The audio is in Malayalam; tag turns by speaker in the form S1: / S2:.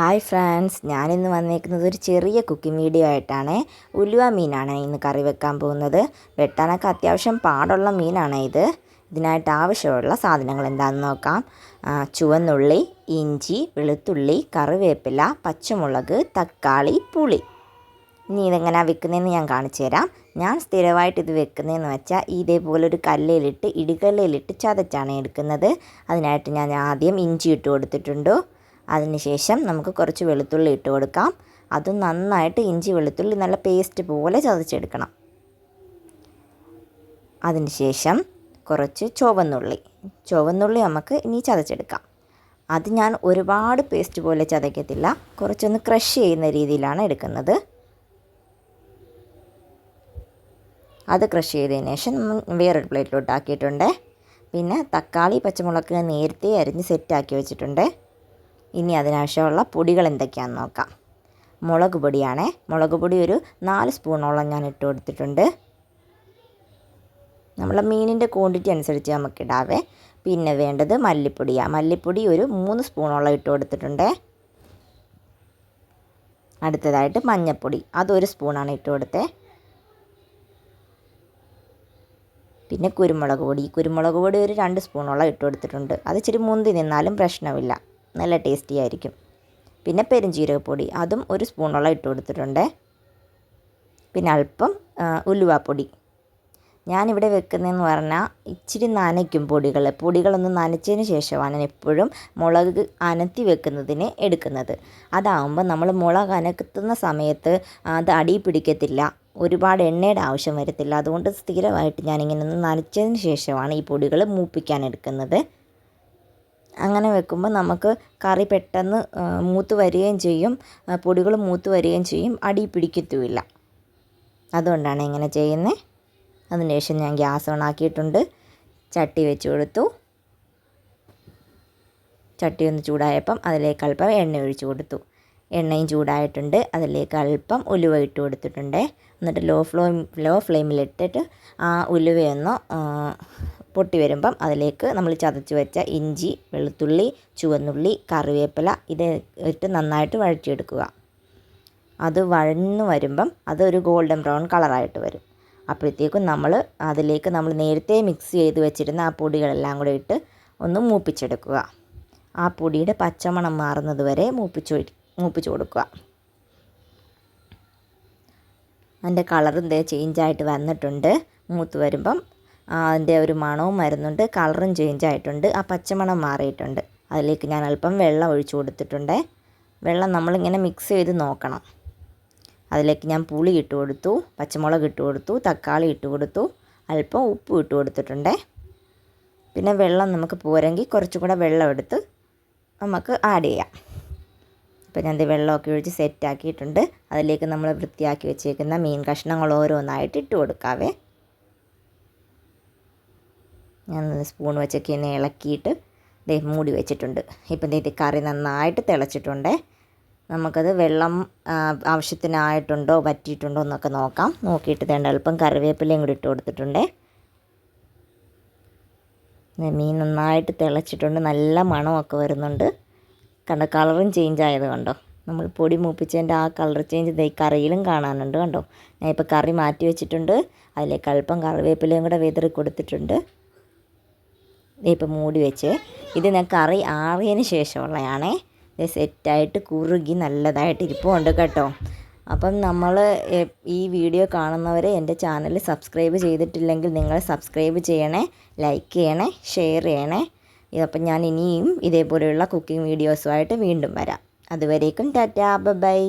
S1: ഹായ് ഫ്രണ്ട്സ് ഞാനിന്ന് വന്നേക്കുന്നത് ഒരു ചെറിയ കുക്കിംഗ് വീഡിയോ ആയിട്ടാണ്. ഉലുവ മീനാണ് ഇന്ന് കറി വെക്കാൻ പോകുന്നത്. വെട്ടാനൊക്കെ അത്യാവശ്യം പാടുള്ള മീനാണ് ഇത്. ഇതിനായിട്ട് ആവശ്യമുള്ള സാധനങ്ങൾ എന്താണെന്ന് നോക്കാം. ചുവന്നുള്ളി ഇഞ്ചി വെളുത്തുള്ളി കറിവേപ്പില പച്ചമുളക് തക്കാളി പുളി. ഇനി ഇതെങ്ങനെയാണ് വെക്കുന്നതെന്ന് ഞാൻ കാണിച്ചു തരാം. ഞാൻ സ്ഥിരമായിട്ട് ഇത് വെക്കുന്നതെന്ന് വെച്ചാൽ ഇതേപോലെ ഒരു കല്ലിലിട്ട് ഇടികല്ലിലിട്ട് ചതച്ചാണ് എടുക്കുന്നത്. അതിനായിട്ട് ഞാൻ ആദ്യം ഇഞ്ചി ഇട്ട് കൊടുത്തിട്ടുണ്ട്. അതിനുശേഷം നമുക്ക് കുറച്ച് വെളുത്തുള്ളി ഇട്ട് കൊടുക്കാം. അത് നന്നായിട്ട് ഇഞ്ചി വെളുത്തുള്ളി നല്ല പേസ്റ്റ് പോലെ ചതച്ചെടുക്കണം. അതിനുശേഷം കുറച്ച് ചുവന്നുള്ളി. ചുവന്നുള്ളി നമുക്ക് ഇനി ചതച്ചെടുക്കാം. അത് ഞാൻ ഒരുപാട് പേസ്റ്റ് പോലെ ചതയ്ക്കത്തില്ല. കുറച്ചൊന്ന് ക്രഷ് ചെയ്യുന്ന രീതിയിലാണ് എടുക്കുന്നത്. അത് ക്രഷ് ചെയ്തതിന് ശേഷം വേറൊരു പ്ലേറ്റിലോട്ട് ആക്കിയിട്ടുണ്ട് പിന്നെ തക്കാളി പച്ചമുളക് നേരത്തെ അരിഞ്ഞ് സെറ്റാക്കി വെച്ചിട്ടുണ്ട്. ഇനി അതിനാവശ്യമുള്ള പൊടികൾ എന്തൊക്കെയാണെന്ന് നോക്കാം. മുളക് പൊടിയാണേ. മുളക് പൊടി ഒരു നാല് സ്പൂണോളം ഞാൻ ഇട്ട് കൊടുത്തിട്ടുണ്ട്. നമ്മളെ മീനിന്റെ ക്വാണ്ടിറ്റി അനുസരിച്ച് നമുക്ക് ഇടാവേ. പിന്നെ വേണ്ടത് മല്ലിപ്പൊടിയാണ് മല്ലിപ്പൊടി ഒരു മൂന്ന് സ്പൂണോളം ഇട്ട് കൊടുത്തിട്ടുണ്ട്. അടുത്തതായിട്ട് മഞ്ഞൾപ്പൊടി അതൊരു സ്പൂണാണ് ഇട്ട് കൊടുത്തത് പിന്നെ കുരുമുളക് പൊടി. കുരുമുളക് പൊടി ഒരു രണ്ട് സ്പൂണോളം ഇട്ട് കൊടുത്തിട്ടുണ്ട്. അത് ഇച്ചിരി മുന്തി നിന്നാലും പ്രശ്നമില്ല. നല്ല ടേസ്റ്റി ആയിരിക്കും. പിന്നെ പെരുംജീരകപ്പൊടി അതും ഒരു സ്പൂണോളം ഇട്ട് കൊടുത്തിട്ടുണ്ട്. പിന്നെ അല്പം ഉലുവാപ്പൊടി. ഞാനിവിടെ വെക്കുന്നതെന്ന് പറഞ്ഞാൽ ഇച്ചിരി നനയ്ക്കും പൊടികൾ. പൊടികളൊന്ന് നനച്ചതിന് ശേഷമാണ് എപ്പോഴും മുളക് അനത്തി വെക്കുന്നതിന് എടുക്കുന്നത്. അതാകുമ്പോൾ നമ്മൾ മുളക് അനക്കുന്ന സമയത്ത് അത് അടി പിടിക്കത്തില്ല. ഒരുപാട് എണ്ണയുടെ ആവശ്യം വരത്തില്ല. അതുകൊണ്ട് സ്ഥിരമായിട്ട് ഞാനിങ്ങനെ ഒന്ന് നനച്ചതിന് ശേഷമാണ് ഈ പൊടികൾ മൂപ്പിക്കാൻ എടുക്കുന്നത്. അങ്ങനെ വെക്കുമ്പോൾ നമുക്ക് കറി പെട്ടെന്ന് മൂത്ത് വരികയും ചെയ്യും. പൊടികൾ മൂത്ത് വരികയും ചെയ്യും. അടി പിടിക്കത്തുമില്ല. അതുകൊണ്ടാണ് ഇങ്ങനെ ചെയ്യുന്നത് അതിനുശേഷം ഞാൻ ഗ്യാസ് ഓൺ ആക്കിയിട്ടുണ്ട്. ചട്ടി വെച്ച് കൊടുത്തു. ചട്ടി ഒന്ന് ചൂടായപ്പം അതിലേക്ക് അല്പം എണ്ണ ഒഴിച്ച് കൊടുത്തു. എണ്ണയും ചൂടായിട്ടുണ്ട്. അതിലേക്ക് അല്പം ഉലുവ ഇട്ട് കൊടുത്തിട്ടുണ്ട്. എന്നിട്ട് ലോ ഫ്ലോ ലോ ഫ്ലെയിമിലിട്ടിട്ട് ആ ഉലുവയൊന്ന് പൊട്ടി വരുമ്പം അതിലേക്ക് നമ്മൾ ചതച്ച് വെച്ച ഇഞ്ചി വെളുത്തുള്ളി ചുവന്നുള്ളി കറിവേപ്പില ഇത് ഇട്ട് നന്നായിട്ട് വഴറ്റിയെടുക്കുക. അത് വഴന്ന് വരുമ്പം അതൊരു ഗോൾഡൻ ബ്രൗൺ കളറായിട്ട് വരും. അപ്പോഴത്തേക്കും നമ്മൾ അതിലേക്ക് നമ്മൾ നേരത്തെ മിക്സ് ചെയ്ത് വെച്ചിരുന്ന ആ പൊടികളെല്ലാം കൂടെ ഇട്ട് ഒന്ന് മൂപ്പിച്ചെടുക്കുക. ആ പൊടിയുടെ പച്ചമണം മാറുന്നത് വരെ മൂപ്പിച്ചു മൂപ്പിച്ചു കൊടുക്കുക. അതിന്റെ കളറും ചേഞ്ചായിട്ട് വന്നിട്ടുണ്ട്. മൂത്ത് വരുമ്പം അതിന്റെ ഒരു മണവും വരുന്നുണ്ട് കളറും ചേഞ്ച് ആയിട്ടുണ്ട് ആ പച്ചമണം മാറിയിട്ടുണ്ട്. അതിലേക്ക് ഞാൻ അല്പം വെള്ളം ഒഴിച്ചു കൊടുത്തിട്ടുണ്ട്. വെള്ളം നമ്മളിങ്ങനെ മിക്സ് ചെയ്ത് നോക്കണം. അതിലേക്ക് ഞാൻ പുളി ഇട്ട് കൊടുത്തു പച്ചമുളക് ഇട്ട് കൊടുത്തു തക്കാളി ഇട്ട് കൊടുത്തു അല്പം ഉപ്പ് ഇട്ട് കൊടുത്തിട്ടുണ്ട്. പിന്നെ വെള്ളം നമുക്ക് പോരെങ്കിൽ കുറച്ചും കൂടെ വെള്ളം എടുത്ത് നമുക്ക് ആഡ് ചെയ്യാം. അപ്പോൾ ഞാൻ വെള്ളമൊക്കെ ഒഴിച്ച് സെറ്റാക്കിയിട്ടുണ്ട് അതിലേക്ക് നമ്മൾ വൃത്തിയാക്കി വെച്ചേക്കുന്ന മീൻ കഷ്ണങ്ങൾ ഓരോന്നായിട്ട് ഇട്ട് കൊടുക്കാവേ. ഞാൻ സ്പൂൺ വെച്ചൊക്കെ ഇങ്ങനെ ഇളക്കിയിട്ട് ദേ മൂടി വെച്ചിട്ടുണ്ട്. ഇപ്പം ഇത് കറി നന്നായിട്ട് തിളച്ചിട്ടുണ്ട്. നമുക്കത് വെള്ളം ആവശ്യത്തിനായിട്ടുണ്ടോ പറ്റിയിട്ടുണ്ടോ എന്നൊക്കെ നോക്കാം. നോക്കിയിട്ട് വേണ്ട അല്പം കറിവേപ്പിലയും കൂടി ഇട്ട് കൊടുത്തിട്ടുണ്ട്. മീൻ നന്നായിട്ട് തിളച്ചിട്ടുണ്ട് നല്ല മണമൊക്കെ വരുന്നുണ്ട്. കണ്ട കളറും ചേഞ്ച് ആയത് കണ്ടോ? നമ്മൾ പൊടി മൂപ്പിച്ചതിന്റെ ആ കളർ ചേഞ്ച് ഈ കറിയിലും കാണാനുണ്ട് കണ്ടോ? ഞാൻ ഇപ്പോൾ കറി മാറ്റി വെച്ചിട്ടുണ്ട്. അതിലേക്ക് അല്പം കറിവേപ്പിലയും കൂടെ വിതറി കൊടുത്തിട്ടുണ്ട്. ദേ ഇപ്പോൾ മൂടി വെച്ച്. ഇത് ഞാൻ കറി ആറിയതിന് ശേഷമുള്ളതാണേ. ഇത് സെറ്റായിട്ട് കുറുകി നല്ലതായിട്ട് ഇരിപ്പുണ്ട് കേട്ടോ. അപ്പം നമ്മൾ ഈ വീഡിയോ കാണുന്നവർ എന്റെ ചാനൽ സബ്സ്ക്രൈബ് ചെയ്തിട്ടില്ലെങ്കിൽ നിങ്ങൾ സബ്സ്ക്രൈബ് ചെയ്യണേ ലൈക്ക് ചെയ്യണേ ഷെയർ ചെയ്യണേ. ഇതപ്പം ഞാൻ ഇനിയും ഇതേപോലെയുള്ള കുക്കിംഗ് വീഡിയോസുമായിട്ട് വീണ്ടും വരാം. അതുവരേക്കും ടാറ്റാ ബൈ.